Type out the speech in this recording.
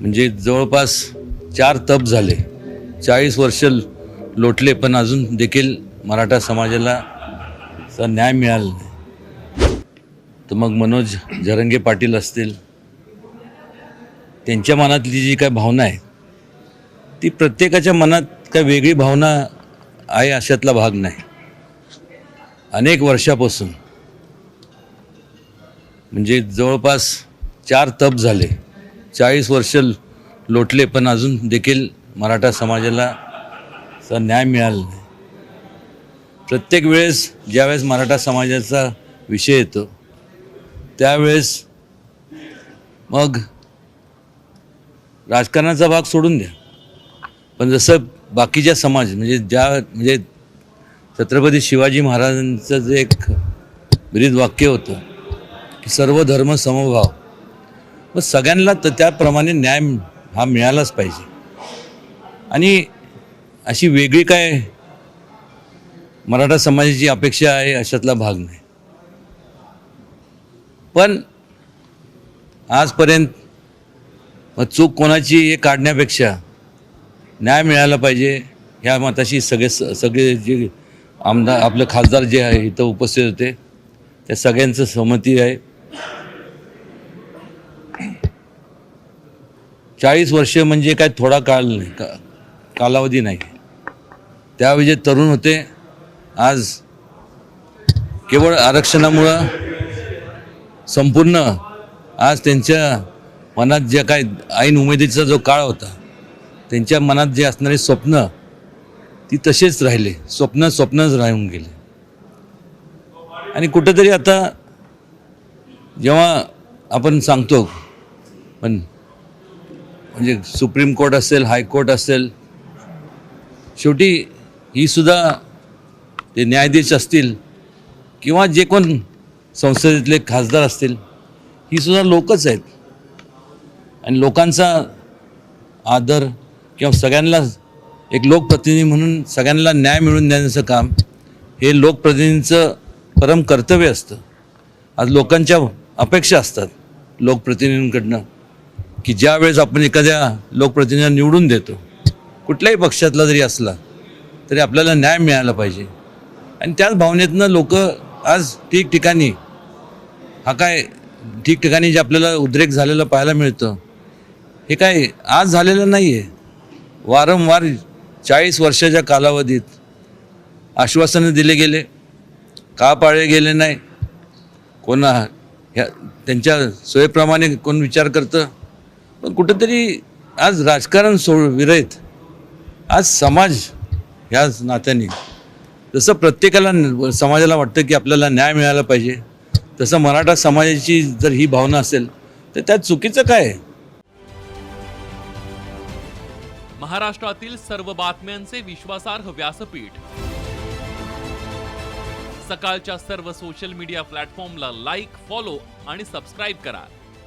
म्हणजे जवळपास चार तप झाले. चाळीस वर्ष लोटले पण अजून देखील मराठा समाजाला चा न्याय मिळाला नाही. तर मग मनोज जरंगे पाटील असतील त्यांच्या मनातली जी काय भावना आहे ती प्रत्येकाच्या मनात काय वेगळी भावना आहे अशातला भाग नाही. अनेक वर्षापासून म्हणजे जवळपास चार तप झाले. चाळीस वर्ष लोटले पण अजून देखील मराठा समाजाला न्याय मिळाला नाही. प्रत्येक वेळेस ज्यावेळेस मराठा समाजाचा विषय येतो त्यावेळेस मग राजकारणाचा भाग सोडून द्या. पण जसं बाकीच्या समाज म्हणजे ज्या म्हणजे छत्रपती शिवाजी महाराजांचं जे एक ब्रीद वाक्य होतं की सर्व धर्म समभाव. मग सगळ्यांना तर त्याप्रमाणे न्याय हा मिळालाच पाहिजे. आणि अशी वेगळी काय मराठा समाजाची अपेक्षा आहे अशातला भाग नाही. पण आजपर्यंत मग चूक कोणाची हे काढण्यापेक्षा न्याय मिळाला पाहिजे ह्या मताशी सगळे स- सगळे जे आमदार आपले खासदार जे आहे इथं उपस्थित होते त्या सगळ्यांचं सहमती आहे. चाळीस वर्ष म्हणजे काय थोडा काळ नाही का कालावधी नाही. त्यावेळी जे तरुण होते आज केवळ आरक्षणामुळं संपूर्ण आज त्यांच्या मनात जे काय ऐन उमेदीचा जो काळ होता त्यांच्या मनात जे असणारे स्वप्न ती तसेच राहिले. स्वप्न स्वप्नच राहून गेले. आणि कुठंतरी आता जेव्हा आपण सांगतो पण म्हणजे सुप्रीम कोर्ट असेल हायकोर्ट असेल शेवटी ही सुद्धा ते न्यायाधीश असतील किंवा जे कोण संसदेतले खासदार असतील ही सुद्धा लोकच आहेत. आणि लोकांचा आदर किंवा सगळ्यांना एक लोकप्रतिनिधी म्हणून सगळ्यांना न्याय मिळवून देण्याचं काम हे लोकप्रतिनिधींचं परम कर्तव्य असतं. आज लोकांच्या अपेक्षा असतात लोकप्रतिनिधींकडनं. की ज्या वेळेस आपण एखाद्या लोकप्रतिनिधीला निवडून देतो कुठल्याही पक्षातला जरी असला तरी आपल्याला न्याय मिळाला पाहिजे. आणि त्याच भावनेतनं लोक आज ठिकठिकाणी हा काय ठिकठिकाणी जे आपल्याला उद्रेक झालेला पाहायला मिळतं हे काय आज झालेलं नाही आहे वारंवार चाळीस वर्षाच्या कालावधीत आश्वासनं दिले गेले का पाळले गेले नाही कोण ह्या त्यांच्या सोयीप्रमाणे कोण विचार करतं पण कुठंतरी आज राजकारण सोड विरहित आज समाज ह्या नात्याने जसं प्रत्येकाला समाजाला वाटतं की आपल्याला न्याय मिळाला पाहिजे तसं मराठा समाजाची जर ही भावना असेल तर त्यात चुकीचं काय महाराष्ट्रातील सर्व बातम्यांचे विश्वासार्ह व्यासपीठ. सकाळच्या सर्व सोशल मीडिया प्लॅटफॉर्मला लाईक फॉलो आणि सबस्क्राईब करा.